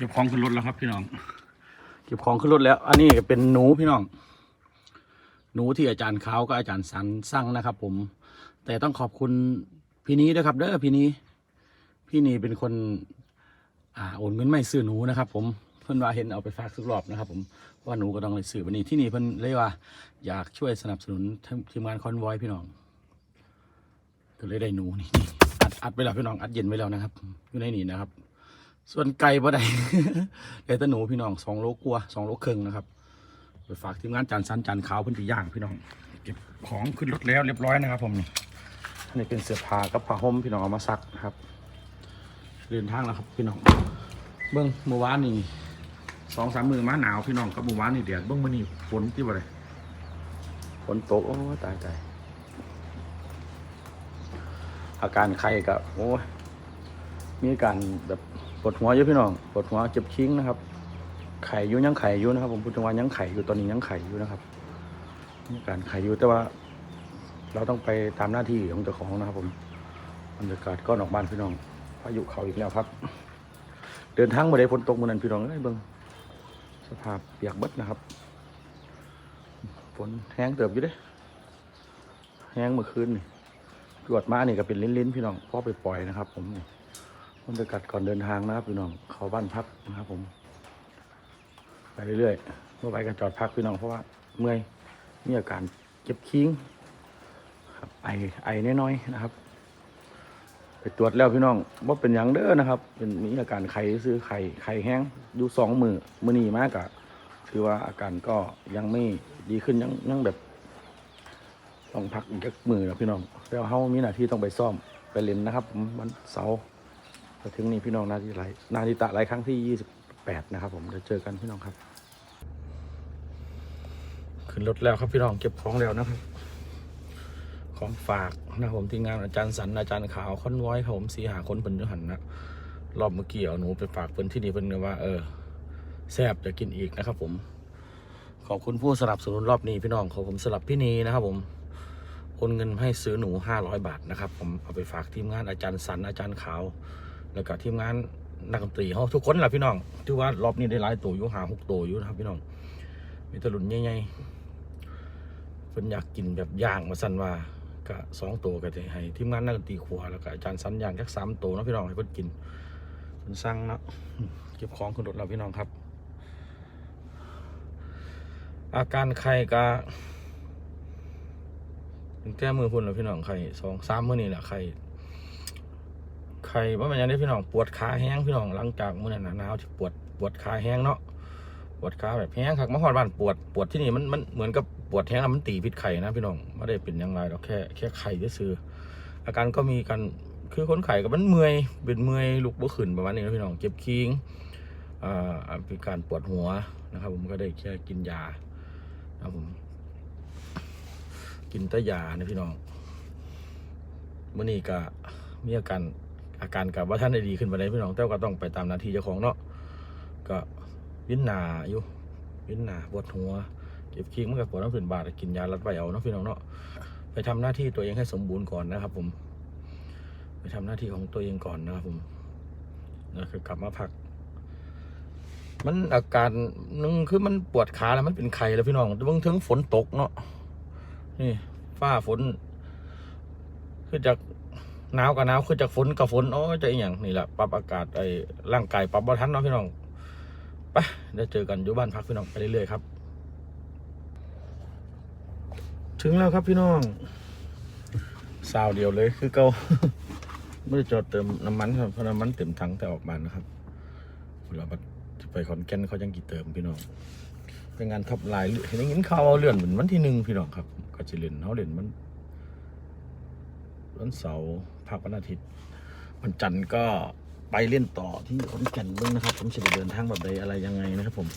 ก็บของขึ้นรถแล้วครับพี่น้อง เก็บของขึ้นรถแล้ว อันนี้เป็นหนูพี่น้อง หนูที่อาจารย์เขาก็อาจารย์สันสั่งนะครับ ผม แต่ต้องขอบคุณพี่นี้ด้วยครับ เด้อพี่นี้ พี่นี้เป็นคนอ่าโอนเงินไม่ซื้อหนูนะครับ ผมเพิ่นว่าเห็นเอาไปฝากสักรอบนะครับ ผมว่าหนูก็ต้องเลยซื้อวันนี้ที่นี่เพิ่นเลยว่า อยากช่วยสนับสนุนทีมงานคอนวอยพี่น้องก็เลยได้หนูนี่อัดอัดไปแล้วพี่น้องอัดเย็นไว้แล้วนะครับอยู่ในนี่นะครับ ส่วนไก่บ่ได้ได้แต่หนูพี่น้องสองโลกลัวสองโลครึ่งนะครับไปฝากทีมงานจานสันจานขาวเพิ่นไปย่างพี่น้องเก็บของขึ้นรถแล้วเรียบร้อยนะครับ ผมนี่อันนี้เป็นเสื้อผ้ากับผ้าห่มพี่น้องเอามาซักนะครับเดินทางแล้วครับพี่น้อง เบิ้งเมื่อวานนี่สองสามมือมาหนาวพี่น้องกับเมื่อวานนี่แดดเบิ้งมื่อนี่ฝนที่บ่ได้ฝนตกโอ้ตายตายอาการไข้ก็โอ้มีอาการแบบ ปวดหัวเยอะพี่น้องปวดหัวเจ็บคิ้งนะครับ ไข่อยู่ยังไข่อยู่นะครับ ผมพูดถึงว่ายังไข่อยู่ตอนนี้ยังไข่อยู่นะครับการไข่อยู่แต่ว่า เราต้องไปตามหน้าที่ของเจ้าของนะครับ ผมบรรยากาศก็ออกบ้านพี่น้องพายุเขาอีกแล้วครับ เดินทางมาได้ฝนตกมือนั้นพี่น้องเอ้ยเบิ่งสภาพเปียกเบิดนะครับฝนแห้งเติบอยู่เด้แห้งเมื่อคืนนี่ตรวจมานี่ก็เป็นลิ้นๆพี่น้องพ่อไปปล่อยนะครับ ผมนี่ บรรยากาศก่อนเดินทางนะครับพี่น้องเขาบ้านพักนะครับผม ไปเรื่อยๆเมื่อไปกันจอดพักพี่น้องเพราะว่าเมื่อยมีอาการเจ็บคิ้งครับไอไอน้อยๆนะครับ ไปตรวจแล้วพี่น้องว่าเป็นอย่างเด้อนะครับ เป็นมีอาการไข้ซื้อไข้ไข้แห้งอยู่สองมือมือนีมากอะถือว่าอาการก็ยังไม่ดีขึ้นยังยังแบบต้องพักอีกสักมือนะพี่น้องแล้วเฮามีหน้าที่ต้องไปซ่อมไปเล่นนะครับผมวันเสาร์ ไปถึงนี่พี่น้องนาทีไรนาทีตะไรครั้งที่ยี่สิบแปดนะครับ ผมเดี๋ยวเจอกันพี่น้องครับ ขึ้นรถแล้วครับพี่น้องเก็บของแล้วนะครับ ของฝากนะผมทีมงานอาจารย์สันอาจารย์ขาวคอนว้ครับผมสีหาคนเป็นยุหันนะรอบเมื่อกี้เอาหนูไปฝากเพิ่นที่นี่เพิ่นก็ว่าเออแซ่บจะกินอีกนะครับ ผม ขอบคุณผู้สนับสนุนรอบนี้พี่น้องขอบผมสลับพี่นีนะครับ ผมโอนเงินให้ซื้อหนูห้าร้อยบาทนะครับ ผมเอาไปฝากทีมงานอาจารย์สันอาจารย์ขาว แล้วก็ทีมงานนักดนตรีเขาทุกคนแหละพี่น้องที่ว่ารอบนี้ได้หลายตัวอยู่หาหกตัวอยู่นะครับพี่น้อง มีตะลุนใหญ่ๆเพิ่นอยากกินแบบย่างมาสั่นว่าก็สองตัวก็จะให้ทีมงานนักดนตรีครัวแล้วก็อาจารย์สันย่างจักสามตัวนะพี่น้องให้เพิ่นกินเพิ่นสั่งนะเก็บของขึ้นรถเราพี่น้องครับ อาการไข้ก็เป็นแก้มือพุ่นแล้วพี่น้องไข้สองสามมื้อนี่แหละไข้ ไข้ว่ามันยังได้พี่น้องปวดขาแห้งพี่น้องหลังจากมื้อนั้นน่หนาวที่ปวดปวดขาแห้งเนาะปวดขาแบบแห้งคักมาฮอดบ้านปวดปวดที่นี่มันมันเหมือนกับปวดแห้งแล้วมันตีพิษไข่นะพี่น้องไม่ได้เป็นยังไงหรอกแค่แค่ไข่ซื่ออาการก็มีกันคือคนไข้ก็มันเมื่อยเป็นเมื่อยลุกบ่ขึ้นประมาณนี้นะพี่น้องเจ็บคิงอ่าเป็นการปวดหัวนะครับ ผมก็ได้แค่กินยาครับผมกินแตะยานะพี่น้องเมื่อนี้ก็มีอาการ อาการกับว่าท่านได้ดีขึ้นไปได้พี่น้องแต่ก็ต้องไปตามหน้าที่เจ้าของเนาะก็วินหนาอยู่วินหนาปวดหัวเก็บคิงมันกับปวดน้ำผื่นบาดกินยาลัดไว้เอาเนาะพี่น้องเนาะไปทำหน้าที่ตัวเองให้สมบูรณ์ก่อนนะครับ ผม ไปทำหน้าที่ของตัวเองก่อนนะครับผมแล้วคือกลับมาพัก มันอาการหนึงคือมันปวดขาแล้วมันเป็นไข้แล้วพี่น้องบางถึงฝนตกเนาะนี่ฟ้าฝนคือจาก หนาวกับหนาวคือจากฝนกับฝนโอ้จะอหย่างนี่แหละปรับอากาศไอ้ร่างกายปรับบ่ทันเนาะพี่น้องไปเดี๋ยวเจอกันอยู่บ้านพักพี่น้องไปเรื่อยๆครับ ถึงแล้วครับพี่น้องสาวเดียวเลยคือเก่าไม่ได้จอดเติมน้ำมันครับเพราะน้ำมันเต็มถังแต่ออกมานะครับเราไปขอนแก่นเขายังกี่เติมพี่น้องเป็นงานทับลายเห็นอย่างนี้ข่าวเอาเลื่อนเหมือนวันที่หนึ่งพี่น้องครับ ก็จะเล่นเขาเล่นมัน วันเสาร์พักวันอาทิตย์วันจันทร์ก็ไปเล่นต่อที่ขอนแก่นเบ้างนะครับ ผมจะเดินทางแบบใดอะไรยังไงนะครับผม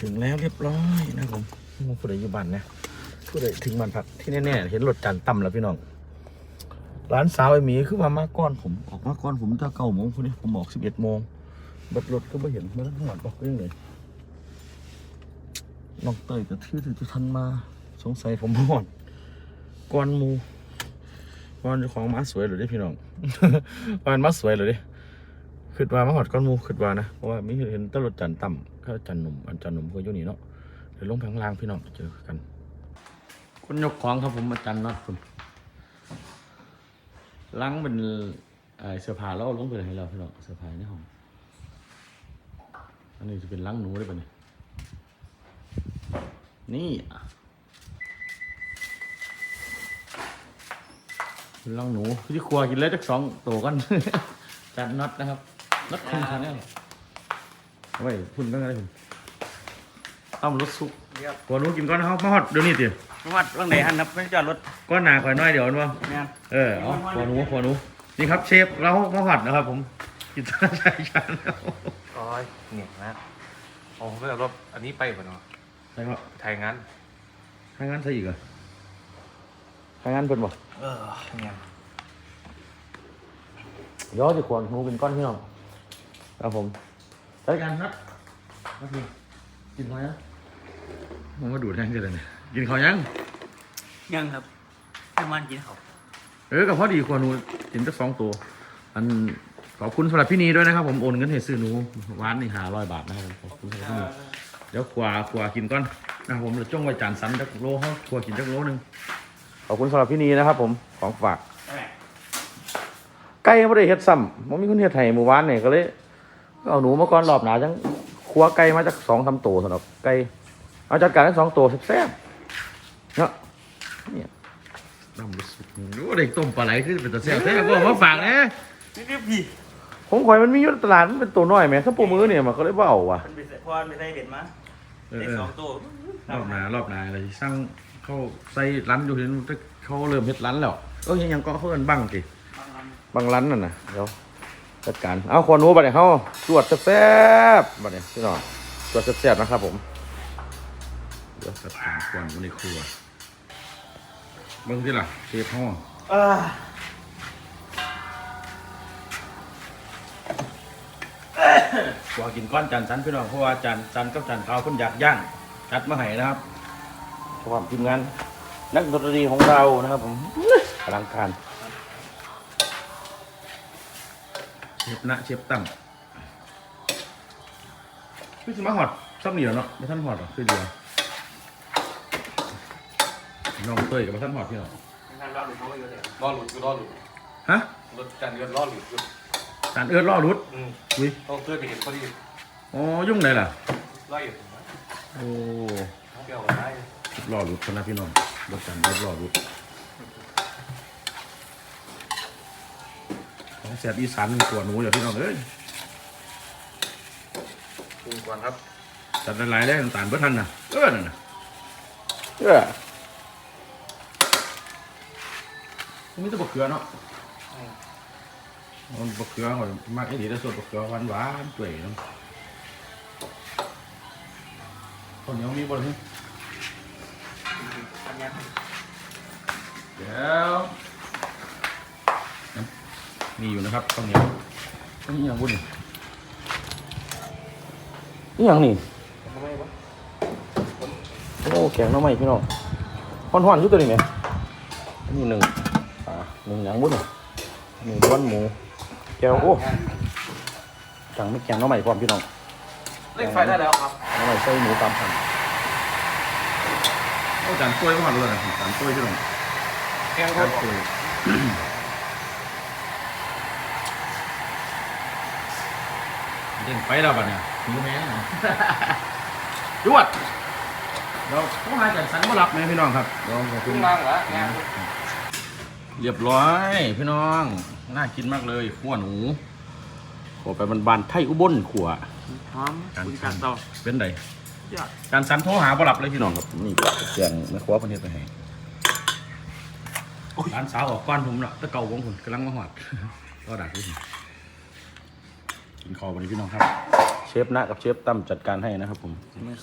ถึงแล้วเรียบร้อยนะครับผมมึงผู้ใดอยู่บ้านนะผู้ใดถึงบ้านพักที่แน่ๆเห็นรถจันทร์ต่ำแล้วพี่น้องร้านสาวไอหมีคือว่ามาก้อนผมออกมาก้อนผมถ้าเก้าโมงพอดีผมออกสิบเอ็ดโมงบัดรถก็ไม่เห็นไม่ต้องหวัดบอกเรื่องเลยน้องเตยกับที่ถือจะทันมา สงสัยผมหอดก้อนมู ก้อนเจ้าของม้าสวยเลยดิพี่น้องก้อนม้าสวยเลยดิเคคิดว่ามาหอดก้อนมูคิดว่านะเพราะว่าม่เห็นตลอดจันทร์ต่ำก็จันทร์หนุ่มอันจันทร์หนุ่มก็อยู่นี่เนาะเดี๋ยวลงไปข้างล่างพี่น้องเจอกันคนยกของครับผมอาจารย์น็อตคุณล้างเป็นเสื้อผ้าแล้วเอาลงไปให้เราพี่น้องเสื้อผ้าในห้องอันนี้จะเป็นล้างหนูได้ปะเนี่ยนี่อะ ล้างหนูที่ครัวกินเลยจักสองตัวกัน จัดน็อตนะครับน็อตคุณทานแน่เอาไว้คุณก็ได้คุณต้มรสซุปเรียบหัวหนูกินก้อนนะครับมาฮอดเดี๋ยวนี้ติวัดว่างไหนฮันครับไม่จอดรถก้อนหนาก่อนน้อยเดี๋ยวมันว่าแม่นเออเอาหัวหนูหัวหนูนี่ครับเชฟเรามาฮอดนะครับ ผมกินตาชายชาแล้วร้อยเหนียงนะโอ้ไม่เอารถอันนี้ไปป่ะเนาะใช่ครับไทยงั้นใครงานใช่อีกเหรอ ใครงานเพิ่นบ่เออเนี่ยย้อจะขวานหนูเป็นก้อนพี่น้องครับผมใช้กันครับครับพี่กินข้าวยังมันมาดูดแห้งกันเลยเนี่ยกินข้าวยัง ยังครับให้มันกินเขาเออกับพอดีควรหนูกินจักสองตัว อันขอบคุณสำหรับพี่นีด้วยนะครับ ผมโอนเงินให้ซื้อหนูหวานนี่หาร้อยบาทนะครับผมขอบคุณสำหรับพี่นีเดี๋ยวขวาขวากินก่อนนะครับผมเดี๋ยวจ้องไว้จานสันจักโลเขาขวากินจักโลหนึงข อบคุณสำหรับพี่นีนะครับ ผมของฝากไก่ไม่ได้เฮ็ดซ้ำมันมีคนเฮ็ดไห้เมื่อวานเนี่ยก็เลยเอาหนูมาก่อนรอบหนาจังครัวไก่มาจากสองสามตัวสำหรับไก่เอาจัดการทั้งสองตัวแซ่บๆเนาะเนี่ยน้ำรู้สึกรู้ว่าเด็กต้มปลาไหลคือเป็นตะแซ่บแซ่บก็มาฝากเนี่ยนี่เรียบพี่ผมข่อยมันมีอยู่ในตลาดมันเป็นตัวน้อยแหม่ถ้าปูมือเนี่ยมันก็เลยว่าเอาว่ะมันไปใส่พอไปใส่เบ็ดมาเออได้เออสองตัวรอบหนารอบหนาอะไรสร้าง เขาใส่ร้านอยู่เห็นเขาเริ่มเฮ็ดร้านแล้วเออยังยังก็เขาเอินบังติบางร้านนั่นน่ะเดี๋ยวจัดการเอาคนหนูบัดเนี่ยเขาตรวจแซ่บๆบัดเนี่ยพี่น้องตรวจแซ่บๆนะครับผมเดี๋ยวจัดการควันในครัวเบิ่งที่ล่ะเชฟห้องเออกว่ากินก้อนจานสันพี่น้องเพราะว่าจานสันกับจานขาวคนอยากย่างจัดมาให้นะครับ ความทีมงาน นักดนตรีของเรานะครับผมอลังการเชฟนะเชฟตั้งพี่สมาหอดซ้ำเหนียวเนาะไม่ท่านหอดหรอกคือเดียวน้องเต้ยกับไม่ท่านหอดพี่น้องงานรอหลุดเขาก็เยอะเลยรอหลุดคือรอหลุดฮะรถการเงินรอหลุดอยู่จานเอื้อล่อรุดอืมอุ้ยต้องเคยไปเห็นพอดีอ๋อยุ่งไหนล่ะรออยู่ตรงนั้นโอ้เกี่ยวกับได้ ล่อรุดคนนะพี่น้องรถจานเอื้อล่อรุดของแสบอีสานมีตัวหนูอยู่พี่น้องเอ้ยปรุงก่อนครับจัดหลายๆได้น้ำตาลเพื่ทันนะเออนั่นนะเออมีแต่บกเกลือเนาะมันบกเกลือหอยมากไอ้ดีแต่ส่วนบกเกลือหวานหวานๆเปื่อยเนาะคนเหนียวมีบ่เลย เดี๋ยวมีอยู่นะครับข้าวเหนียวนี่อย่างบุญนี่อย่างนี่ทำไมวะโอ้แข็งหน้ำใหม่พี่น้องห่อนๆอยู่ตัวนี้ไหมอันนี้หนึ่งอ่าหนึ่งอย่างบุญหนึ่งล้วนหมูแก้วโอ้จังไม่แข็งหน้ำใหม่พร้อมพี่น้องเล่นไฟได้แล้วครับหน้ำใหม่ใส่หมูตามพันโอ้จานกล้วยก็ผ่านเลยนะจานกล้วยพี่น้อง แกงจาก็นกล้วยเด้งไปแล้วบัดเนี่ยหิวแม่งยวดเราต้องหาจากสันมารับไหมพี่น้องครับลองขอบคุขึ้ณนล่างเหรอแกงเรียบร้อยพี่น้อง น่ากินมากเลยขั่วหนูขัวไปบานๆไทยอุบลขัว หอมคุณจัดต่อเป็นไดยอดการสันโทรหาบ่รับเลยพี่น้องครับนี่เสียงแม่ครัวเพันเฮ็ดไปให้ ร้านสาวออกก้อนผมเนาะตะเก่าวงผมกำลังมาหอดก็ดักด้วยกินคอวันนี้พี่น้องครับ เชฟนะกับเชฟตั้มจัดการให้นะครับผม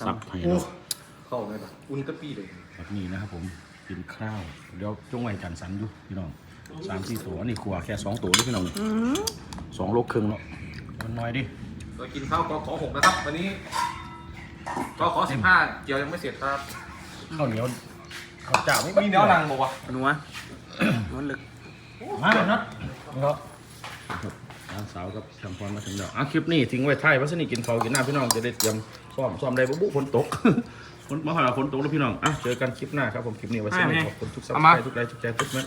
สับให้เนาะเข้าไงปะอุ่นตะปี้เลยแบบนี้นะครับผมกินข้าวเดี๋ยวจงไว้จันสันอยู่พี่น้องสามสี่ตัวอันนี้ขัวแค่สองตัวนี่พี่น้องสองโลครึ่งเนาะมันน้อยดิ เรากินข้าวกอขอหกนะครับ วันนี้กอขอสิบห้าเกี่ยวยังไม่เสร็จครับ ข้าวเหนียวข้าวเจ้าไม่มีเนื้อรังบอกว่านัวนัวลึกมาเลยนัดเนาะร้านสาวกับทำพรมาถึงแล้วอะคลิปนี้ทิ้งไว้ท้ายวัสนิกินข้าวกินน้ำพี่น้องจะได้เตรียมซ้อมซ้อมได้บุบุฝนตกฝนมาหาฝนตกแล้วพี่น้องอะเจอกันคลิปหน้าครับผมคลิปนี้ไว้สนิทขอบคุณทุกสัปดาห์ทุกไลค์ทุกใจทุกเม็ด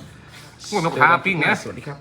พวกนกขาปิ้งนะสวัสดีครับ